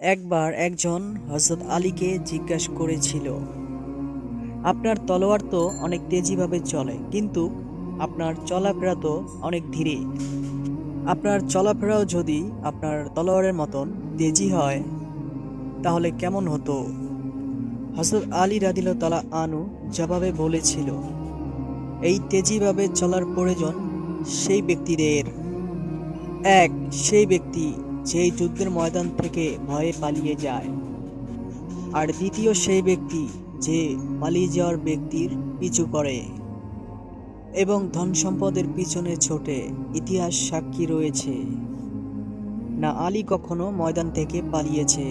একবার একজন হজরত আলীকে জিজ্ঞাসা করেছিল, আপনার তলোয়ার তো অনেক তেজিভাবে চলে, কিন্তু আপনার চলাফেরা তো অনেক ধীরে। আপনার চলাফেরাও যদি আপনার তলোয়ারের মতন তেজি হয়, তাহলে কেমন হতো? হজরত আলী রাদিল তালা আনু জবাবে বলেছিল, এই তেজিভাবে চলার প্রয়োজন সেই ব্যক্তিদের। এক, সেই ব্যক্তি যেই যুদ্ধের ময়দান থেকে ভয়ে পালিয়ে যায়। আর দ্বিতীয় সেই ব্যক্তি যে পালিয়ে যাওয়ার ব্যক্তির পিছু করে এবং ধন সম্পদের পিছনে ছোটে ইতিহাস সাক্ষী রয়েছে। না আলী কখনো ময়দান থেকে পালিয়েছে,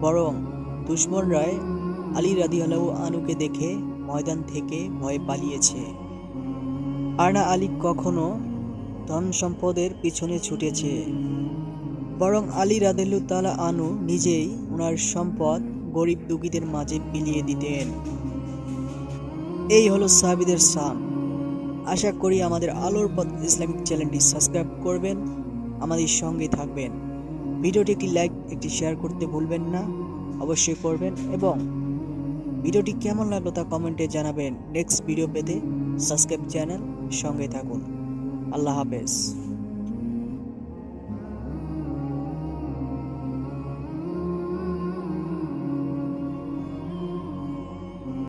বরং দুশ্মনরায় আলী রাদিয়াল্লাহু আনুকে দেখে ময়দান থেকে ভয়ে পালিয়েছে। আর না আলী কখনো ধন সম্পদের পিছনে ছুটেছে। বরং আলী রাদেলু তালা আনু নিজেই ওনার সম্পদ গরিব দুঃখীদের মাঝে বিলিয়ে দিতেন। এই হলো সাহাবিদের সান আশা করি আমাদের আলোর পথ ইসলামিক চ্যানেলটি সাবস্ক্রাইব করবেন, আমাদের সঙ্গে থাকবেন। ভিডিওটি একটি লাইক, একটি শেয়ার করতে ভুলবেন না, অবশ্যই করবেন এবং ভিডিওটি কেমন লাগল তা কমেন্টে জানাবেন। নেক্সট ভিডিও পেতে সাবস্ক্রাইব চ্যানেল সঙ্গে থাকুন। আল্লাহ হাফেজ।